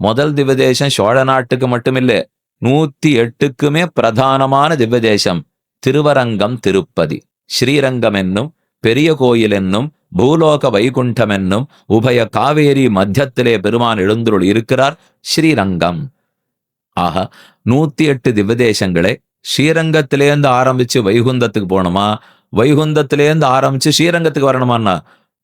முதல் திவ்யதேசம் சோழ நாட்டுக்கு மட்டுமில்லை நூத்தி எட்டுக்குமே பிரதானமான திவ்யதேசம் திருவரங்கம் திருப்பதி. ஸ்ரீரங்கம் என்னும் பெரிய கோயில் என்னும் பூலோக வைகுண்டம் என்னும் உபய காவேரி மத்தியத்திலே பெருமான் எழுந்துருள் இருக்கிறார் ஸ்ரீரங்கம். ஆக நூத்தி எட்டு திவ்யதேசங்களை ஸ்ரீரங்கத்திலேருந்து ஆரம்பிச்சு வைகுந்தத்துக்கு போகணுமா? வைகுந்தத்திலேருந்து ஆரம்பிச்சு ஸ்ரீரங்கத்துக்கு வரணுமான்னா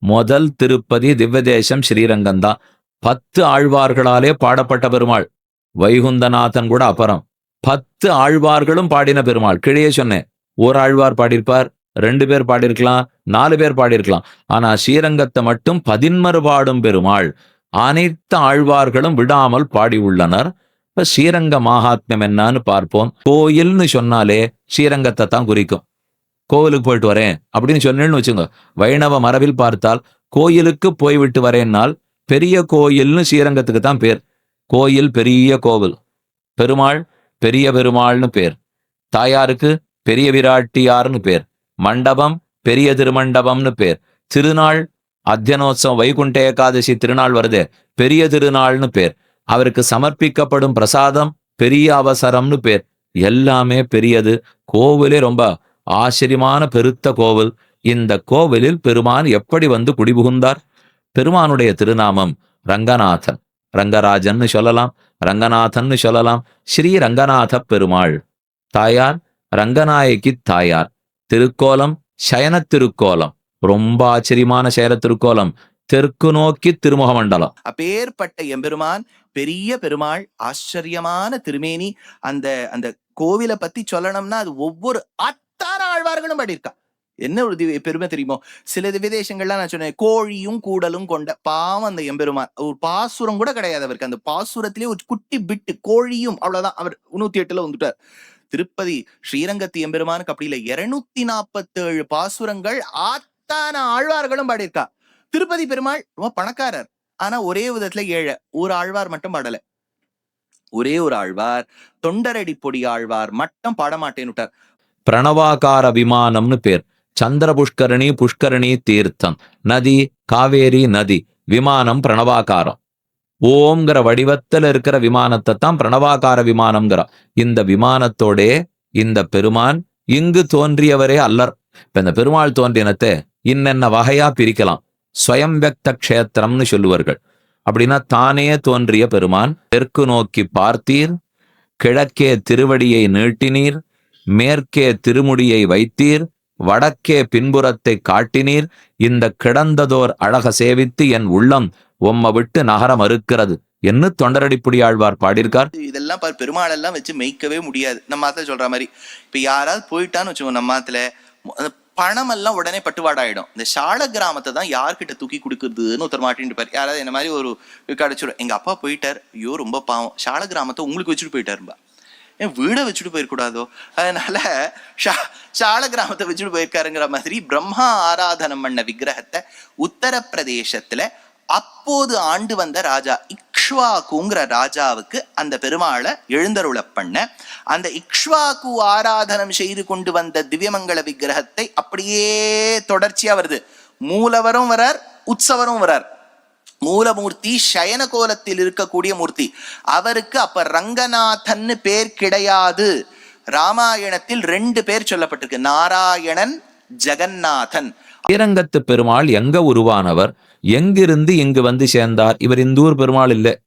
முதல் திருப்பதி திவ்யதேசம் ஸ்ரீரங்கம் தான் பத்து ஆழ்வார்களாலே பாடப்பட்ட பெருமாள். வைகுந்தநாதன் கூட அப்புறம். பத்து ஆழ்வார்களும் பாடின பெருமாள். கிழியே சொன்னேன். ஒரு ஆழ்வார் பாடியிருப்பார் ரெண்டு பேர் பாடியிருக்கலாம் நாலு பேர் பாடியிருக்கலாம். ஆனா ஸ்ரீரங்கத்தை மட்டும் பதின்மறு பாடும் பெருமாள். அனைத்து ஆழ்வார்களும் விடாமல் பாடி உள்ளனர். இப்ப ஸ்ரீரங்க மகாத்மியம் என்னன்னு பார்ப்போம். கோயில்னு சொன்னாலே ஸ்ரீரங்கத்தை தான் குறிக்கும். கோவிலுக்கு போயிட்டு வரேன் அப்படின்னு சொன்னேன்னு வச்சுங்க வைணவ மரபில் பார்த்தால் கோயிலுக்கு போய்விட்டு வரேன்னால் பெரிய கோயில்னு ஸ்ரீரங்கத்துக்கு தான் பேர். கோயில் பெரிய கோவில். பெருமாள் பெரிய பெருமாள்னு பேர். தாயாருக்கு பெரிய விராட்டியார்னு பேர். மண்டபம் பெரிய திருமண்டபம்னு பேர். திருநாள் அத்தியனோத்சவம் வைகுண்ட ஏகாதசி திருநாள் வருதே பெரிய திருநாள்னு பேர். அவருக்கு சமர்ப்பிக்கப்படும் பிரசாதம் பெரிய அவசரம்னு பேர். எல்லாமே பெரியது. கோவிலே ரொம்ப ஆச்சரியமான பெருத்த கோவில். இந்த கோவிலில் பெருமான் எப்படி வந்து குடிபுகுந்தார்? பெருமானுடைய திருநாமம் ரங்கநாதன். ரங்கராஜன்னு சொல்லலாம். ரங்கநாதன்னு சொல்லலாம். ஸ்ரீ ரங்கநாத பெருமாள். தாயார் ரங்கநாயகி தாயார். திருக்கோலம் சயன திருக்கோலம். ரொம்ப ஆச்சரியமான சயன திருக்கோலம். தெற்கு நோக்கி திருமுக மண்டலம். அப்பேற்பட்ட எம்பெருமான் பெரிய பெருமாள் ஆச்சரியமான திருமேனி அந்த அந்த கோவிலை பத்தி சொல்லணும்னா அது ஒவ்வொரு அத்தான ஆழ்வார்களும் பாடியிருக்கா என்ன ஒரு பெருமை தெரியுமோ? சில விதேசங்கள்லாம் நான் சொன்னேன் கோழியும் கூடலும் கொண்ட பாவம் அந்த எம்பெருமான். ஒரு பாசுரம் கூட கிடையாது அவருக்கு. அந்த பாசுரத்திலே ஒரு குட்டி பிட்டு கோழியும் அவ்வளவுதான். அவர் நூத்தி எட்டுல வந்துட்டார். திருப்பதி ஸ்ரீரங்கத்து எம்பெருமானுக்கு அப்படி இல்லை. இருநூத்தி நாற்பத்தேழு பாசுரங்கள் ஆத்தான ஆழ்வார்களும் பாடியிருக்கா. திருப்பதி பெருமாள் ரொம்ப பணக்காரர். ஆனா ஒரே விதத்துல ஏழை. ஒரு ஆழ்வார் மட்டும் பாடல. ஒரே ஒரு ஆழ்வார் தொண்டரடி பொடி ஆழ்வார் மட்டும் பாடமாட்டேன்னுட்டார். பிரணவாகார விமானம்னு பேர். சந்திர புஷ்கரணி புஷ்கரணி தீர்த்தம் நதி காவேரி நதி விமானம் பிரணவாகாரம். ஓம்ங்கிற வடிவத்துல இருக்கிற விமானத்தை தான் பிரணவாகார விமானம்ங்கிற இந்த விமானத்தோடே இந்த பெருமான் இங்கு தோன்றியவரே அல்லர். இப்ப இந்த பெருமாள் தோன்றினத்தை இன்னென்ன வகையா பிரிக்கலாம்? ஸ்வயம்பக்த வியக்த க்ஷேத்திரம்னு சொல்லுவார்கள். அப்படின்னா தானே தோன்றிய பெருமான் தெற்கு நோக்கி பார்த்தீர் கிழக்கே திருவடியை நீட்டினீர் மேற்கே திருமுடியை வைத்தீர் வடக்கே பின்புறத்தை காட்டினீர். இந்த கிடந்ததோர் அழக சேவித்து என் உள்ளம் உம்ம விட்டு நகர மறுக்கிறது. என்ன தொண்டரடிப்புடியாழ்வார் பாடியிருக்கார்? இதெல்லாம் பார் பெருமாள் எல்லாம் வச்சு மேய்க்கவே முடியாது. நம்ம ஆத்துல சொல்ற மாதிரி. இப்ப யாராவது போயிட்டான்னு வச்சுக்கோங்க நம்ம ஆத்துல பணம் எல்லாம் உடனே பட்டுவாடாயிடும் இந்த சால கிராமத்தை தான் யார்கிட்ட தூக்கி கொடுக்குறதுன்னு ஒருத்தர் மாட்டின்ட்டு யாராவது என்ன மாதிரி ஒரு கிடைச்சிடும் எங்க அப்பா போயிட்டார். ஐயோ ரொம்ப பாவம். சால கிராமத்தை உங்களுக்கு வச்சுட்டு போயிட்டாருப்பா ஏன் வீடை வச்சுட்டு போயிருக்கூடாதோ அதனால ஷா- சால கிராமத்தை வச்சுட்டு போயிருக்காருங்கிற மாதிரி பிரம்மா ஆராதனம் பண்ண விக்கிரகத்தை உத்தரப்பிரதேசத்துல அப்போது ஆண்டு வந்த ராஜா இக்ஷ்வாக்குங்கிற ராஜாவுக்கு அந்த பெருமாளை எழுந்தருள பண்ண அந்த இக்ஷ்வாக்கு ஆராதனம் செய்து கொண்டு வந்த திவ்யமங்கள விக்கிரகத்தை அப்படியே தொடர்ச்சியா வருது. மூலவரும் வரார் உற்சவரும் வரார். மூலமூர்த்தி சயன கோலத்தில் இருக்கக்கூடிய மூர்த்தி. அவருக்கு அப்ப ரங்கநாதன்னு பேர் கிடையாது. ராமாயணத்தில் ரெண்டு பேர் சொல்லப்பட்டிருக்கு. நாராயணன் ஜெகநாதன். ஸ்ரீரங்கத்து பெருமாள் எங்க உருவானவர்? எங்கிருந்து இங்கு வந்து சேர்ந்தார்? இவர் இந்தூர் பெருமாள் இல்லை.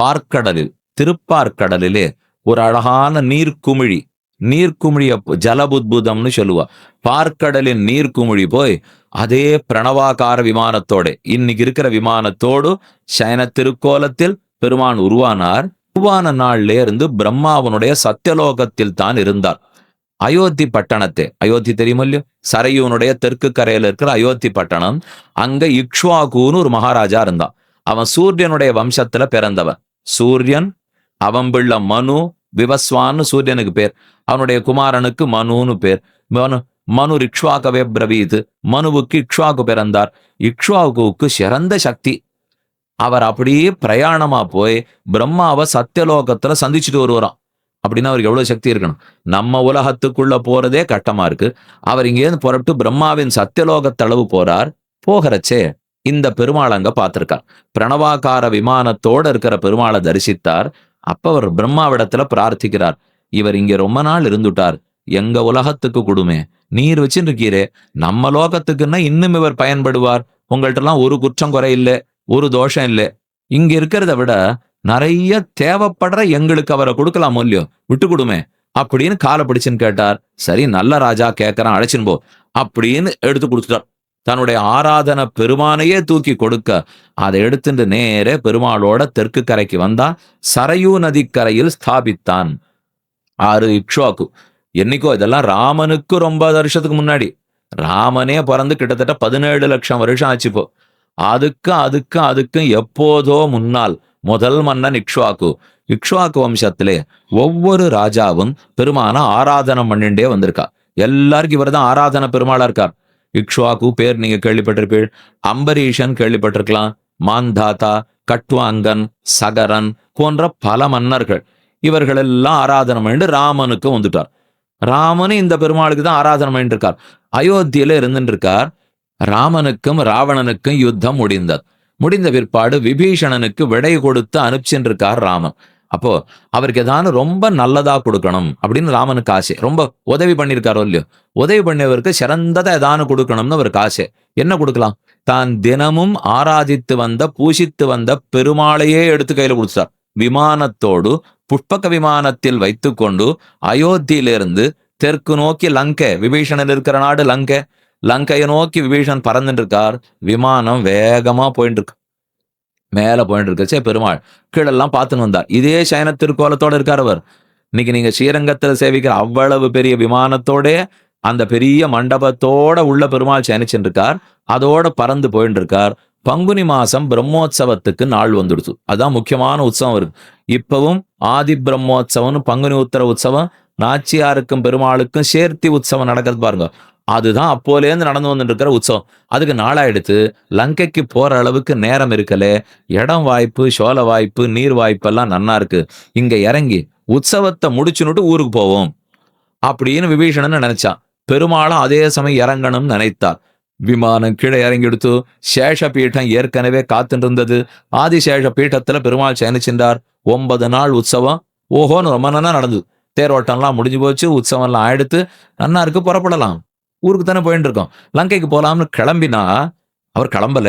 பார்க்கடலில் திருப்பார்க்கடலிலே ஒரு அழகான நீர்க்குமிழி. நீர்க்குமிழிய ஜலபுத்புதம்னு சொல்லுவா. பார்க்கடலின் நீர்க்குமிழி போய் அதே பிரணவாகார விமானத்தோட இன்னைக்கு இருக்கிற விமானத்தோடு சயன திருக்கோலத்தில் பெருமான் உருவானார். உருவான நாள்ல இருந்து பிரம்மாவனுடைய சத்தியலோகத்தில் தான் இருந்தார். அயோத்தி பட்டணத்தை அயோத்தி தெரியுமோ இல்லையோ சரையூனுடைய தெற்கு கரையில இருக்கிற அயோத்தி பட்டணம். அங்க இக்ஷ்வாகுன்னு ஒரு மகாராஜா இருந்தான். அவன் சூரியனுடைய வம்சத்துல பிறந்தவன். சூரியன் அவன் பிள்ள மனு விவஸ்வான்னு சூரியனுக்கு பேர். அவனுடைய குமாரனுக்கு மனுன்னு பேர். மனு மனு இக்ஷ்வாகவே பிரவீத். மனுவுக்கு இக்ஷ்வாக்கு பிறந்தார். இக்ஷ்வாகுவுக்கு சிறந்த சக்தி. அவர் அப்படியே பிரயாணமா போய் பிரம்மாவை சத்தியலோகத்துல சந்திச்சுட்டு வருவாராம். அப்படின்னா அவருக்கு எவ்வளவு சக்தி இருக்கணும்? நம்ம உலகத்துக்குள்ள போறதே கட்டமா இருக்கு. அவர் இங்கேருந்து புறப்பட்டு பிரம்மாவின் சத்தியலோகத்தளவு போறார். போகிறச்சே இந்த பெருமாள் அங்க பார்த்திருக்கார். பிரணவாகார விமானத்தோட இருக்கிற பெருமாளை தரிசித்தார். அப்ப அவர் பிரம்மாவிடத்துல பிரார்த்திக்கிறார். இவர் இங்க ரொம்ப நாள் இருந்துட்டார். எங்க உலகத்துக்கு கொடுமே. நீர் வச்சுருக்கீரே நம்ம லோகத்துக்குன்னா இன்னும் இவர் பயன்படுவார். உங்கள்ட்ட எல்லாம் ஒரு குற்றம் குறை இல்லை ஒரு தோஷம் இல்லை. இங்க இருக்கிறத விட நிறைய தேவைப்படுற எங்களுக்கு அவரை கொடுக்கலாம் இல்லையோ? விட்டு கொடுமே. அப்படின்னு காலை பிடிச்சுன்னு கேட்டார். சரி நல்ல ராஜா கேட்கறான் அழைச்சின்னு போ. அப்படின்னு எடுத்து கொடுத்துட்டார். தன்னுடைய ஆராதன பெருமானையே தூக்கி கொடுக்க அதை எடுத்துட்டு நேரே பெருமாளோட தெற்கு கரைக்கு வந்தா சரையூ நதிக்கரையில் ஸ்தாபித்தான். ஆறு இக்ஷுவாக்கு. என்னைக்கோ இதெல்லாம் ராமனுக்கு ரொம்ப வருஷத்துக்கு முன்னாடி. ராமனே பிறந்து கிட்டத்தட்ட பதினேழு லட்சம் வருஷம் ஆச்சுப்போ அதுக்கு அதுக்கு அதுக்கு எப்போதோ முன்னால் முதல் மன்னன் இக்ஷ்வாக்கு. இக்ஷ்வாக்கு வம்சத்திலே ஒவ்வொரு ராஜாவும் பெருமான ஆராதனம் பண்ணிண்டே வந்திருக்கா. எல்லாருக்கும் இவர் தான் ஆராதன பெருமாளா இருக்கார். இக்ஷுவாக்கு பேர் நீங்க கேள்விப்பட்டிருப்பீள் அம்பரீஷன் கேள்விப்பட்டிருக்கலாம். மாந்தாத்தா கட்வாங்கன் சகரன் போன்ற பல மன்னர்கள். இவர்கள் எல்லாம் ஆராதனை பண்ணிட்டு ராமனுக்கு வந்துட்டார். ராமனு இந்த பெருமாளுக்கு தான் ஆராதனை பண்ணிட்டு இருக்கார் அயோத்தியில இருந்துட்டு இருக்கார் ராமனுக்கும் ராவணனுக்கும் யுத்தம் முடிந்தது. முடிந்த பிற்பாடு விபீஷணனுக்கு விடை கொடுத்து அனுப்பிச்சுட்டு இருக்கார் ராமன். அப்போ அவருக்கு ஏதாவது ரொம்ப நல்லதா கொடுக்கணும் அப்படின்னு ராமனுக்கு ஆசை. ரொம்ப உதவி பண்ணியிருக்காரோ இல்லையோ? உதவி பண்ணியவருக்கு சிறந்ததை ஏதானு கொடுக்கணும்னு அவருக்கு ஆசை. என்ன கொடுக்கலாம்? தான் தினமும் ஆராதித்து வந்த பூசித்து வந்த பெருமாளையே எடுத்து கையில கொடுத்தார் விமானத்தோடு புஷ்பக விமானத்தில் வைத்து கொண்டு அயோத்தியிலிருந்து தெற்கு நோக்கி லங்கை விபீஷணன் இருக்கிற நாடு லங்கை. லங்கையை நோக்கி விபீஷன் பறந்துட்டு இருக்கார். விமானம் வேகமா போயிட்டு இருக்கு. மேல போயிட்டு இருக்கச்சே பெருமாள் கீழெல்லாம் பார்த்துன்னு வந்தார். இதே சயன திருக்கோலத்தோட இருக்கார் அவர். இன்னைக்கு நீங்க ஸ்ரீரங்கத்துல சேவிக்கிற அவ்வளவு பெரிய விமானத்தோட அந்த பெரிய மண்டபத்தோட உள்ள பெருமாள் சயனிச்சுட்டு இருக்கார் அதோட பறந்து போயிட்டு இருக்கார் பங்குனி மாசம் பிரம்மோத்சவத்துக்கு நாள் வந்துடுச்சு. அதான் முக்கியமான உற்சவம் இருக்கு. இப்பவும் ஆதி பிரம்மோற்சவம்னு பங்குனி உத்தர உற்சவம் நாச்சியாருக்கும் பெருமாளுக்கும் சேர்த்தி உற்சவம் நடக்கிறது பாருங்க. அதுதான் அப்போலேருந்து நடந்து வந்துட்டு இருக்கிற உற்சவம். அதுக்கு நாளாயிடுத்து லங்கைக்கு போற அளவுக்கு நேரம் இருக்கலே இடம் வாய்ப்பு சோழ வாய்ப்பு நீர் வாய்ப்பெல்லாம் நன்னா இருக்கு. இங்க இறங்கி உற்சவத்தை முடிச்சுனுட்டு ஊருக்கு போவோம். அப்படின்னு விபீஷணன் நினைச்சான் பெருமாளும் அதே சமயம் இறங்கணும்னு நினைத்தார். விமானம் கீழே இறங்கி எடுத்து சேஷ பீடம் ஏற்கனவே காத்துட்டு இருந்தது ஆதிசேஷ பீட்டத்துல பெருமாள் பயணிச்சின்றார் ஒன்பது நாள் உற்சவம். ஓஹோன்னு ரொம்ப நல்லா நடந்தது. தேரோட்டம்லாம் முடிஞ்சு போச்சு உற்சவம்லாம் ஆயிடுத்து நன்னா இருக்கு புறப்படலாம். ஊருக்கு தானே போயிட்டு இருக்கோம் லங்கைக்கு போகலாம்னு கிளம்பினா அவர் கிளம்பல.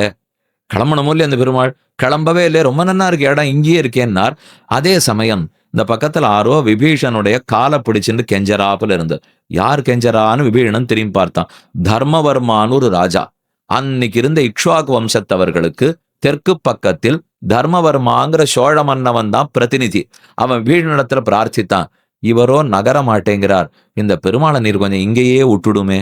கிளம்பணும் இல்லையா அந்த பெருமாள்? கிளம்பவே இல்லை ரொம்ப நன்னா இருக்கு. இடம் இங்கேயே இருக்கேன்னார் அதே சமயம் இந்த பக்கத்துல ஆரோ விபீஷனுடைய காலை பிடிச்சுட்டு கெஞ்சராப்புல இருந்தது. யார் கெஞ்சரான்னு விபீஷணன் திரும்பி பார்த்தான். தர்மவர்மான்னு ஒரு ராஜா. அன்னைக்கு இருந்த இக்ஷ்வாக்கு வம்சத்தவர்களுக்கு தெற்கு பக்கத்தில் தர்மவர்மாங்கிற சோழ மன்னவன் தான் பிரதிநிதி. அவன் வீழ்நிலத்துல பிரார்த்தித்தான். இவரோ நகர மாட்டேங்கிறார். இந்த பெருமாளை நீர் கொஞ்சம் இங்கேயே விட்டுடுமே.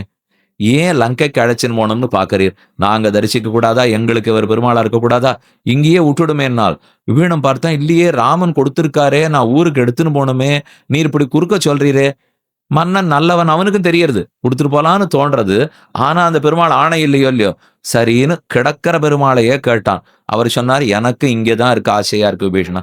ஏன் லங்கைக்கு அழைச்சின்னு போனோம்னு பாக்குறீர்? நாங்க தரிசிக்க கூடாதா? எங்களுக்கு இவர் பெருமாளா இருக்கக்கூடாதா இங்கேயே இங்கேயே விட்டுடுமேனால் விபீனம் பார்த்தா இல்லையே ராமன் கொடுத்துருக்காரே நான் ஊருக்கு எடுத்துன்னு போனோமே நீர் இப்படி குறுக்க சொல்றீரே. மன்னன் நல்லவன் அவனுக்கும் தெரியறது. கொடுத்துட்டு போலான்னு தோன்றது. ஆனா அந்த பெருமாள் ஆணை இல்லையோ இல்லையோ? சரின்னு கிடக்கிற பெருமாளையே கேட்டான். அவர் சொன்னார் எனக்கு இங்கேதான் இருக்க ஆசையா இருக்கு விபீஷணா.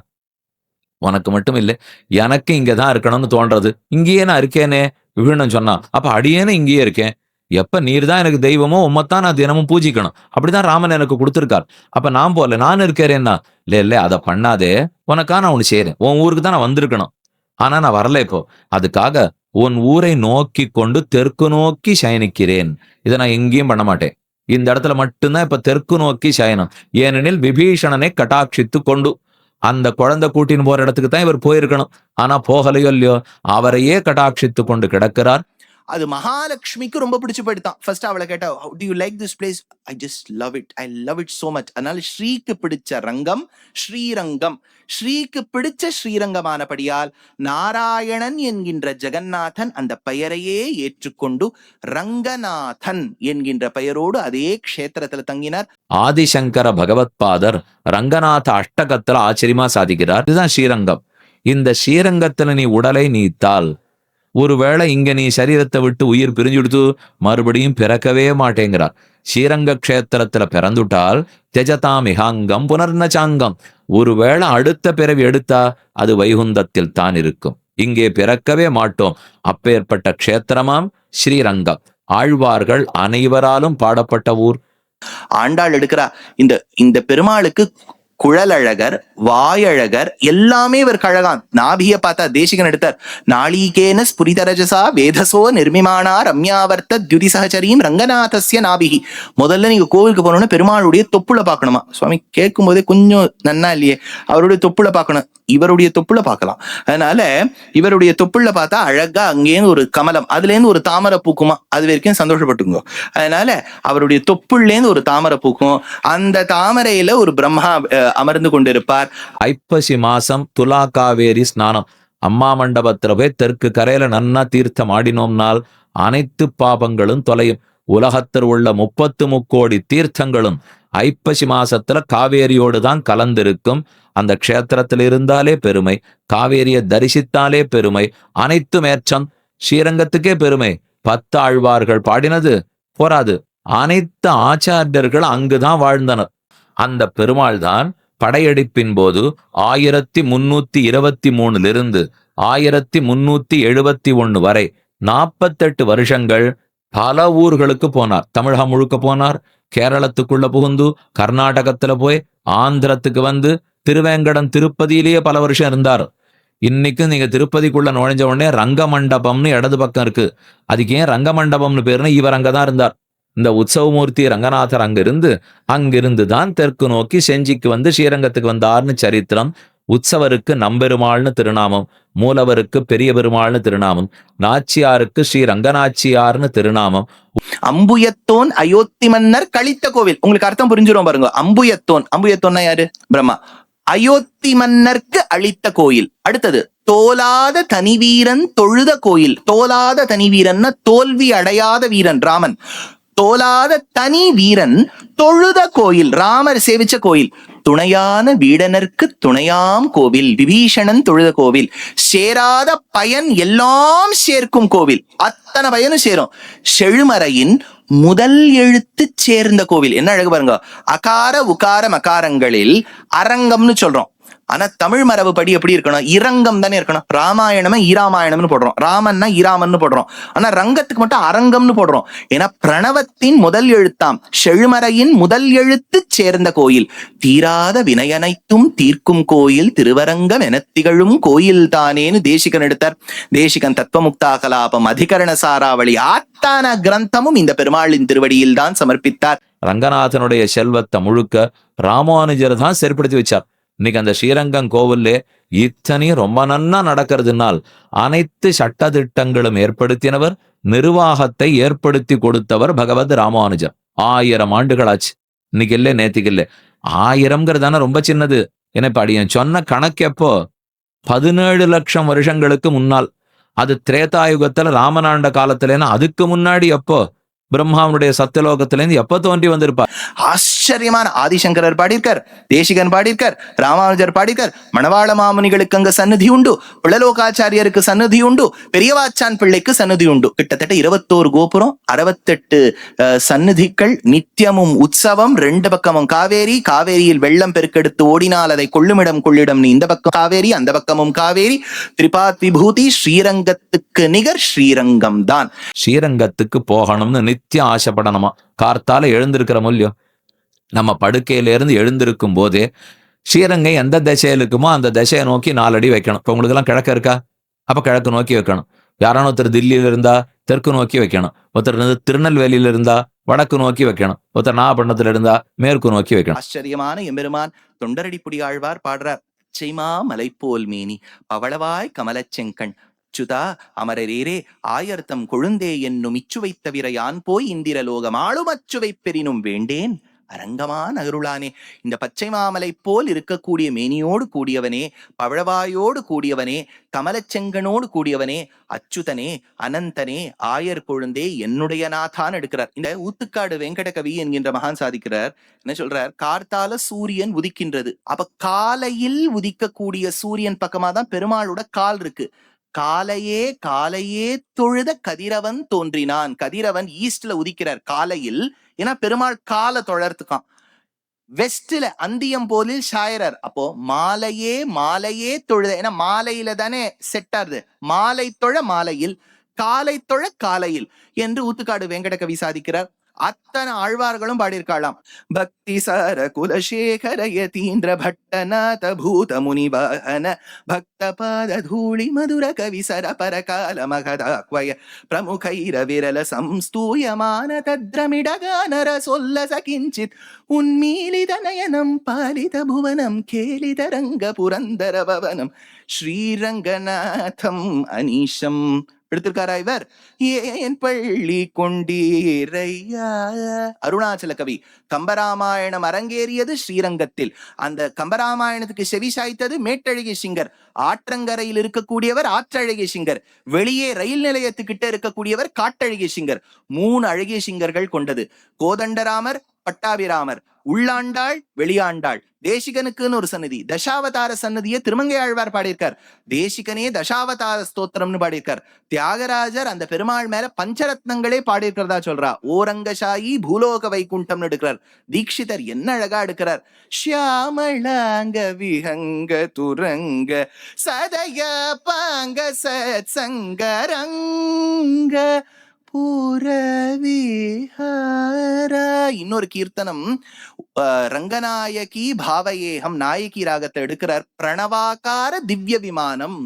உனக்கு மட்டும் இல்லை எனக்கு இங்கதான் இருக்கணும்னு தோன்றது. இங்கேயே நான் இருக்கேனே. விபீஷணன் சொன்னான் அப்ப அடியேன்னு இங்கேயே இருக்கேன். எப்ப நீர் தான் எனக்கு தெய்வமோ உம்மத்தான் நான் தினமும் பூஜிக்கணும். அப்படிதான் ராமன் எனக்கு கொடுத்துருக்கார். அப்ப நான் போல நான் இருக்கிறேன்னா? இல்ல இல்ல அதை பண்ணாதே. உனக்கா நான் ஒண்ணு செய்யறேன் உன் ஊருக்கு தான் நான் வந்திருக்கணும். ஆனா நான் வரல இப்போ. அதுக்காக உன் ஊரை நோக்கி கொண்டு தெற்கு நோக்கி சயனிக்கிறேன். இதை நான் எங்கேயும் பண்ண மாட்டேன். இந்த இடத்துல மட்டும்தான் இப்ப தெற்கு நோக்கி சயனம். ஏனெனில் விபீஷணனை கட்டாட்சித்து கொண்டு அந்த குழந்தை கூட்டின்னு போற இடத்துக்கு தான் இவர் போயிருக்கணும். ஆனா போகலையோ இல்லையோ அவரையே கட்டாட்சித்து கொண்டு கிடக்கிறார். அது மகாலட்சுமிக்கு ரொம்ப பிடிச்சு போயிட்டான் ஃபர்ஸ்ட் அவளை கேட்டா how do you like this place I just love it I love it so much அதனால ஸ்ரீக்கு பிடிச்ச ரங்கம் ஸ்ரீரங்கம். ஸ்ரீக்கு பிடிச்ச ஸ்ரீரங்கமானபடியால் நாராயணன் என்கின்ற ஜெகநாதன் அந்த பெயரையே ஏற்றுக்கொண்டு ரங்கநாதன் என்கின்ற பெயரோடு அதே க்ஷேத்திரத்துல தங்கினார். ஆதிசங்கர பகவத்பாதர் ரங்கநாத அஷ்டகத்துல ஆச்சரியமா சாதிக்கிறார். இதுதான் ஸ்ரீரங்கம். இந்த ஸ்ரீரங்கத்துல நீ உடலை நீத்தால் ஒருவேளை இங்க நீ சரீரத்தை விட்டு உயிர் பிரிஞ்சுடுத்து மறுபடியும் பிறக்கவே மாட்டேங்கிறார். ஸ்ரீரங்க கஷேத்திரத்துல பிறந்துட்டால் தெஜதாம் இகாங்கம் புனர்நச்சாங்கம். ஒருவேளை அடுத்த பிறவி எடுத்தா அது வைகுந்தத்தில் தான் இருக்கும். இங்கே பிறக்கவே மாட்டோம். அப்பேற்பட்ட க்ஷேத்திரமாம் ஸ்ரீரங்கம். ஆழ்வார்கள் அனைவராலும் பாடப்பட்ட ஊர். ஆண்டாள் எடுக்கிறா. இந்த இந்த பெருமாளுக்கு குழலழகர் வாயழகர் எல்லாமே இவர் கழகான். நாபிய பார்த்தா தேசிகன் எடுத்தார். நாளிகேன ஸ்புரிதரஜசா வேதசோ நிர்மிமானா ரம்யாவர்த்த துதி சகச்சரியும் ரங்கநாதசிய நாபிகி. முதல்ல நீங்க கோவிலுக்கு போனோம்னா பெருமாளுடைய தொப்புளை பார்க்கணுமா? சுவாமி கேட்கும் போதே கொஞ்சம் நன்னா இல்லையே? அவருடைய தொப்புளை பார்க்கணும். இவருடைய தொப்புளை பார்க்கலாம். அதனால இவருடைய தொப்புள்ள பார்த்தா அழகா அங்கேருந்து ஒரு கமலம் அதுல இருந்து ஒரு தாமரை பூக்குமா? அது வரைக்கும் சந்தோஷப்பட்டுங்க அதனால அவருடைய தொப்புள்ளேந்து ஒரு தாமரை பூக்கும். அந்த தாமரையில ஒரு பிரம்மா அமர்ந்து கொண்டிருப்பார். ஐப்பசி மாசம் துலா காவேரி ஸ்நானம். அம்மா மண்டபத்துல போய் தெற்கு கரையில நன்னா தீர்த்தம் ஆடினோம்னால் அனைத்து பாபங்களும் தொலையும். உலகத்தில் உள்ள முப்பத்து முக்கோடி தீர்த்தங்களும் ஐப்பசி மாசத்துல காவேரியோடு தான் கலந்திருக்கும். அந்த க்ஷேத்திரத்தில் இருந்தாலே பெருமை. காவேரியை தரிசித்தாலே பெருமை. அனைத்து மேற்றம் ஸ்ரீரங்கத்துக்கே பெருமை. பத்து ஆழ்வார்கள் பாடினது போராது. அனைத்து ஆச்சாரியர்கள் அங்குதான் வாழ்ந்தனர். அந்த பெருமாள் தான் படையெடுப்பின் போது ஆயிரத்தி முன்னூத்தி இருபத்தி மூணுலிருந்து ஆயிரத்தி முன்னூத்தி எழுபத்தி ஒன்று வரை நாற்பத்தெட்டு வருஷங்கள் பல ஊர்களுக்கு போனார். தமிழகம் முழுக்க போனார். கேரளத்துக்குள்ள புகுந்து கர்நாடகத்துல போய் ஆந்திரத்துக்கு வந்து திருவேங்கடம் திருப்பதியிலேயே பல வருஷம் இருந்தார். இன்னைக்கு நீங்க திருப்பதிக்குள்ள நுழைஞ்ச உடனே ரங்க மண்டபம்னு இடது பக்கம் இருக்கு. அதுக்கு ஏன் ரங்க மண்டபம்னு இவர் அங்கதான் இருந்தார். இந்த உற்சவமூர்த்தி ரங்கநாதர் அங்கிருந்து அங்கிருந்து தான் தெற்கு நோக்கி செஞ்சிக்கு வந்து ஸ்ரீரங்கத்துக்கு வந்தார்னு சரித்திரம். உற்சவருக்கு நம்பெருமாள்னு திருநாமம் மூலவருக்கு பெரிய பெருமாள்னு திருநாமம் நாச்சியாருக்கு ஸ்ரீ ரங்கநாச்சியார்னு திருநாமம். அம்புயத்தோன் அயோத்தி மன்னர் கழித்த கோவில். உங்களுக்கு அர்த்தம் புரிஞ்சிரும் பாருங்க. அம்புயத்தோன். அம்புயத்தோன்னா யாரு? பிரம்மா. அயோத்தி மன்னர்க்கு அளித்த கோயில். அடுத்தது தோலாத தனிவீரன் தொழுத கோயில். தோலாத தனிவீரன்னா தோல்வி அடையாத வீரன் ராமன். தோலாத தனி வீரன் தொழுத கோயில் ராமர் சேவிச்ச கோயில். துணையான வீடனர்க்கு துணையாம் கோவில் விபீஷணன் தொழுத கோவில். சேராத பயன் எல்லாம் சேர்க்கும் கோவில். அத்தனை பயனும் சேரும். செழுமறையின் முதல் எழுத்து சேர்ந்த கோவில். என்ன அழகு பாருங்க. அகார உகார மகாரங்களில் அரங்கம்னு சொல்றோம். ஆனா தமிழ் மரபுப்படி எப்படி இருக்கணும்? இரங்கம் தானே இருக்கணும். ராமாயணமே இராமாயணம்னு போடுறோம். ராமன்னா இராமன்னு போடுறோம். ஆனா ரங்கத்துக்கு மட்டும் அரங்கம்னு போடுறோம். ஏன்னா பிரணவத்தின் முதல் எழுத்தாம் செழுமறையின் முதல் எழுத்து சேர்ந்த கோயில். தீராத வினையனைத்தும் தீர்க்கும் கோயில் திருவரங்கம் என திகழும் கோயில் தானேன்னு தேசிகன் எடுத்தார். தேசிகன் தத்துவமுக்தா கலாபம் அதிகரண சாராவளி ஆத்தான கிரந்தமும் இந்த பெருமாளின் திருவடியில் தான் சமர்ப்பித்தார். ரங்கநாதனுடைய செல்வத்தை முழுக்க ராமானுஜர் தான் செயற்படுத்தி வச்சார். இன்னைக்கு அந்த ஸ்ரீரங்கம் கோவில்ல இத்தனையும் ரொம்ப நன்னா நடக்கிறதுனால் அனைத்து சட்டதிட்டங்களும் ஏற்படுத்தினவர் நிர்வாகத்தை ஏற்படுத்தி கொடுத்தவர் பகவத் ராமானுஜர். ஆயிரம் ஆண்டுகளாச்சு. இன்னைக்கு இல்லை நேத்துக்கு இல்லை. ஆயிரம்ங்கிறதான ரொம்ப சின்னது. ஏன்னா இப்ப அடியன் சொன்ன கணக்கு எப்போ? பதினேழு லட்சம் வருஷங்களுக்கு முன்னால். அது திரேதாயுகத்துல ராமனாண்ட காலத்துலன்னா அதுக்கு முன்னாடி எப்போ? பிரம்மாவனுடைய சத்தியலோகத்திலேருந்து எப்போ தோன்றி வந்திருப்பார்? ஆச்சரியமான ஆதிசங்கரர் பாடியிருக்கார் தேசிகன் பாடியிருக்கார் ராமானுஜர் பாடியிருக்கார் மணவாள மாமுனிகளுக்கு அங்க சன்னதி உண்டு பிளலோகாச்சாரியருக்கு சன்னதி உண்டு பெரியவாச்சான் பிள்ளைக்கு சன்னதி உண்டு. கிட்டத்தட்ட இருபத்தோரு கோபுரம் அறுபத்தெட்டு சன்னதிகள் சந்நிதிகள் நித்தியமும் உற்சவம் ரெண்டு பக்கமும் காவேரி காவேரியில் வெள்ளம் பெருக்கெடுத்து ஓடினால் அதை கொள்ளுமிடம் கொள்ளிடம் நீ இந்த பக்கம் காவேரி அந்த பக்கமும் காவேரி. திரிபாத் விபூதி ஸ்ரீரங்கத்துக்கு நிகர் ஸ்ரீரங்கம் தான். ஸ்ரீரங்கத்துக்கு போகணும்னு நித்தியம் ஆசைப்படணுமா? கார்த்தால எழுந்திருக்கிற மூல்யம். நம்ம படுக்கையில இருந்து எழுந்திருக்கும் போதே ஸ்ரீரங்கை எந்த திசையில் இருக்குமோ அந்த திசையை நோக்கி நாலடி வைக்கணும். இப்போ உங்களுக்கு எல்லாம் கிழக்கு இருக்கா? அப்ப கிழக்கு நோக்கி வைக்கணும். யாரான ஒருத்தர் தில்லியில இருந்தா தெற்கு நோக்கி வைக்கணும். ஒருத்தர் இருந்து திருநெல்வேலியில இருந்தா வடக்கு நோக்கி வைக்கணும். ஒருத்தர் நாகப்பட்டினத்துல இருந்தா மேற்கு நோக்கி வைக்கணும். ஆச்சரியமான எம்பெருமான் தொண்டரடி புடியாழ்வார் பாடுறார். செய்மா போல் மேனி பவளவாய் கமலச்செங்கண் செங்கண் சுதா அமரரேரே ஆயர்த்தம் கொழுந்தே என்னும் இச்சுவை தவிர யான் போய் இந்திரலோகம் ஆளும் அச்சுவை பெறினும் வேண்டேன். அரங்கமா நகருளானே. இந்த பச்சை மாமலை போல் இருக்கக்கூடிய மேனியோடு கூடியவனே பவழவாயோடு கூடியவனே கமலச்செங்கனோடு கூடியவனே அச்சுதனே அனந்தனே ஆயர் கொழுந்தே என்னுடைய நாதான் எடுக்கிறார். இந்த ஊத்துக்காடு வெங்கடகவி என்கின்ற மகான் சாதிக்கிறார். என்ன சொல்றார்? கார்த்தால சூரியன் உதிக்கின்றது. அப்ப காலையில் உதிக்கக்கூடிய சூரியன் பக்கமா தான் பெருமாளோட கால் இருக்கு. காலையே காலையே தொழுத கதிரவன் தோன்றினான். கதிரவன் ஈஸ்ட்ல உதிக்கிறார். காலையில் ஏன்னா பெருமாள் காலை தொழறதுக்கான் வெஸ்ட்ல அந்தியம் போலில் ஷாயரர். அப்போ மாலையே மாலையே தொழுத ஏன்னா மாலையில தானே செட் ஆறுது மாலை தொழ மாலையில் காலை தொழ காலையில் என்று ஊத்துக்காடு வெங்கட கவி சாதிக்கிறார். அத்தனை ஆழ்வார்களும் பாடியிருக்காளாம். பக்தி சார குலசேகர யதீந்திர பட்டநாத பூத முனிவாகன பக்த பாத தூளி மதுர கவி சர பரகால மகதாக்வய பிரமுகைர விரல சம்ஸ்தூயமான தத்ரமிடகானர சொல்ல சகிஞ்சித் உன்மீலித நயனம் பாலித புவனம் கேலித ரங்க புரந்தர பவனம் ஸ்ரீரங்கநாதம் அனீஷம் எடுத்திருக்காரா இவர்? ஏன் பள்ளி கொண்டீரையா? அருணாச்சல கவி கம்பராமாயணம் அரங்கேறியது ஸ்ரீரங்கத்தில். அந்த கம்பராமாயணத்துக்கு செவி சாய்த்தது மேட்டழகி சிங்கர். ஆற்றங்கரையில் இருக்கக்கூடியவர் ஆற்றழகி சிங்கர். வெளியே ரயில் நிலையத்துக்கிட்ட இருக்கக்கூடியவர் காட்டழகி சிங்கர். மூணு அழகிய சிங்கர்கள் கொண்டது. கோதண்டராமர் பட்டாபிராமர். உள்ளாண்டாள் வெளியாண்டாள். தேசிகனுக்குன்னு ஒரு சன்னதி தசாவதார சன்னதியை திருமங்கை ஆழ்வார் பாடியிருக்கார். தேசிகனே தசாவதார ஸ்தோத்திரம்னு பாடியிருக்கார். தியாகராஜர் அந்த பெருமாள் மேல பஞ்சரத்னங்களே பாடியிருக்கிறதா சொல்றா. ஓரங்கசாயி பூலோக வைகுண்டம்னு எடுக்கிறார். தீட்சிதர் என்ன அழகா எடுக்கிறார். ஷியாமளாங்க விஹங்க துரங்க சதய பாங்க சத் சங்கரங்க பூரவிஹாரா இன்னொரு கீர்த்தனம். ரங்கநாயகி பாவையேகம் நாயகி ராகத்தை எடுக்கிறார். பிரணவாக்கார திவ்ய விமானம்.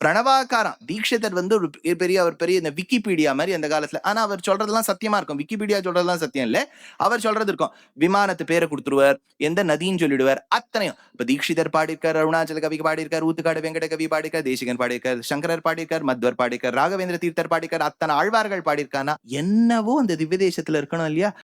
பிரணவாக்காரம் தீட்சிதர் வந்து ஒரு பெரிய அவர் பெரிய இந்த விக்கிபீடியா மாதிரி அந்த காலத்துல ஆனா அவர் சொல்றதெல்லாம் சத்தியமா இருக்கும். விக்கிபீடியா சொல்றதெல்லாம் சத்தியம் இல்ல. அவர் சொல்றது இருக்கும். விமானத்து பேரை கொடுத்துருவார் எந்த நதின்னு சொல்லிடுவார் அத்தனையும். இப்ப தீட்சிதர் பாடியிருக்கார் அருணாச்சல கவி பாடியிருக்கார் ஊத்துக்காடு வெங்கட கவி பாடியிருக்கார் தேசிகன் பாடியிருக்கார் சங்கரர் பாடியிருக்கார் மத்வர் பாடியிருக்கார் ராகவேந்திர தீர்த்தர் பாடியிருக்கார் அத்தனை ஆழ்வார்கள் பாடியிருக்கானா என்னவோ அந்த திவ்ய தேசத்துல இருக்கணும் இல்லையா?